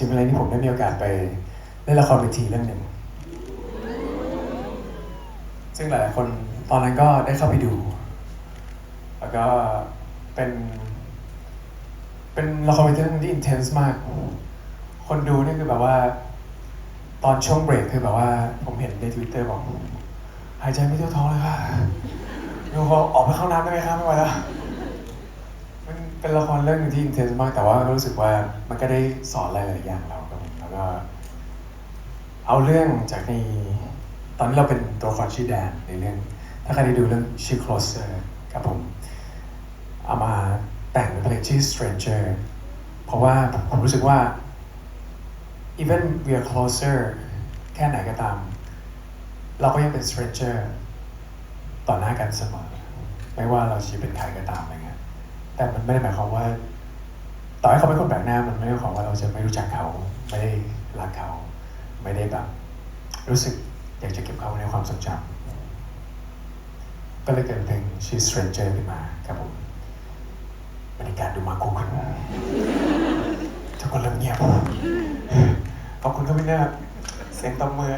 จึงเป็นอะไรที่ผมได้มีโอกาสไปเล่นละครเวทีเรื่องหนึ่ง ซึ่งหลายๆคนตอนนั้นก็ได้เข้าไปดู แล้วก็เป็น เป็นละครเวทีเรื่องที่ intense มาก คนดูนี่คือแบบว่า ตอนช่วงเบรกคือแบบว่า ผมเห็นใน Twitter บอกหายใจไม่ทั่วท้องเลยค่ะดูเขาออกไปเข้าน้ำได้ไหมครับไม่ไหวแล้ว เป็นละครเรื่องหนึงที่ intense มากแต่ว่ารู้สึกว่ามันก็ได้สอนอะไรหลายๆอย่างเราครับผมแล้วก็ เอาเรื่องจากในตอนนี้เราเป็นตัวละครชื่อแดนในเรื่อง ถ้าใครได้ดูเรื่องชื่อ closer ครับผม เอามาแต่งเป็นเพลงชื่อ stranger เพราะว่าผมรู้สึกว่า even we are closer แค่ไหนก็ตาม เราก็ยังเป็น stranger ต่อหน้ากันเสมอไม่ว่าเราจะเป็นใครก็ตามอะไรเงี้ย แต่มันไม่ได้หมายความว่า ต่อให้เขาเป็นคนแปลกหน้า มันไม่ได้หมายความว่าเราจะไม่รู้จักเขา ไม่ได้รักเขา ไม่ได้แบบ รู้สึกอยากจะเก็บเขาไว้ในความทรงจำก็เลยเกิดเพลงชื่อ stranger ขึ้นมาครับผมบรรยากาศดูมาคุกขึ้นทุกคนเริ่มเงียบขอบคุณครับพี่เนอร์เสียงตบมือ